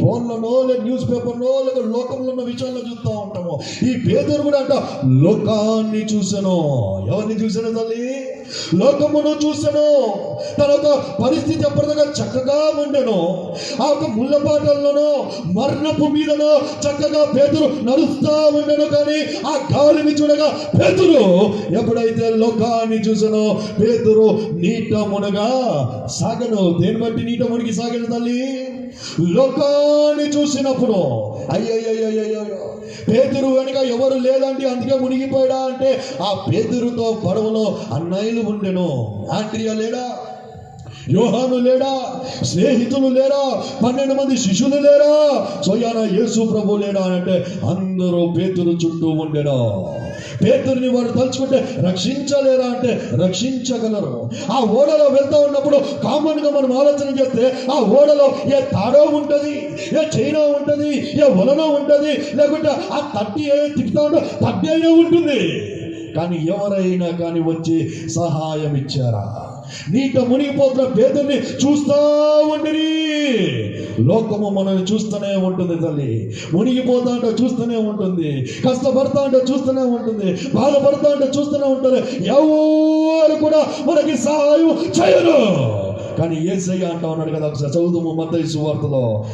ఫోన్లోనో లేదా న్యూస్ పేపర్లో లేదా లోకంలో ఉన్న విషయాల్లో చూస్తూ ఉంటాము. ఈ పేదరు కూడా అంట లోకాన్ని చూసాను ఎవరిని చూసాను తల్లి? లోకమును చూసాను తన ఒక పరిస్థితి ఎప్పటిదాకా చక్కగా ఉండను. ఆ ఒక ముళ్ళపాటల్లోనో మరణపు మీదనో చక్కగా పేదరు నడుస్తూ ఉండను కానీ ఆ గాలిని చూడగా పేదరు ఎప్పుడైతే లోకాన్ని చూసానో పేదరు నీట మునగా సాగను. దేని బట్టి నీట మునిగి సాగను తల్లి? లోకాన్ని చూసినప్పుడు అయ్యయ్యయ్యయ్యో పేదరు వెనుక ఎవరు లేదండి అందుకే మునిగిపోయాడా అంటే ఆ పేదరుతో పడవలో అన్నయ్యలు ఉండెను. ఆంట్రియా లేడా? యోహాను లేడా? స్నేహితులు లేరా? పన్నెండు మంది శిష్యులు లేరా? సోయాన యేసు ప్రభు లేడా అంటే అందరూ పేతురు చుట్టూ ఉండేడా పేతురిని వారు తలుచుకుంటే రక్షించలేరా అంటే రక్షించగలరు. ఆ ఓడలో వెళ్తా ఉన్నప్పుడు కామన్గా మనం ఆలోచన చేస్తే ఆ ఓడలో ఏ తాడో ఉంటది ఏ చైనా ఉంటది ఏ వలనో ఉంటది లేకుంటే ఆ తట్టి ఏ తిప్పుతా ఉంటో తట్టి అయినా ఉంటుంది. కానీ ఎవరైనా కానీ వచ్చి సహాయం ఇచ్చారా? నీట మునిగిపోతున్న పేదల్ని చూస్తా ఉండిరి. లోకము మనల్ని చూస్తూనే ఉంటుంది తల్లి. మునిగిపోతా అంటే చూస్తూనే ఉంటుంది. కష్టపడతా అంటే చూస్తూనే ఉంటుంది. బాధపడతా అంటే చూస్తూనే ఉంటుంది. ఎవరు కూడా మనకి సహాయం చేయరు. కానీ ఏసయ్య అంటా ఉన్నాడు కదా ఒకసారి చదువుదాము మత్తయి సువార్తలో.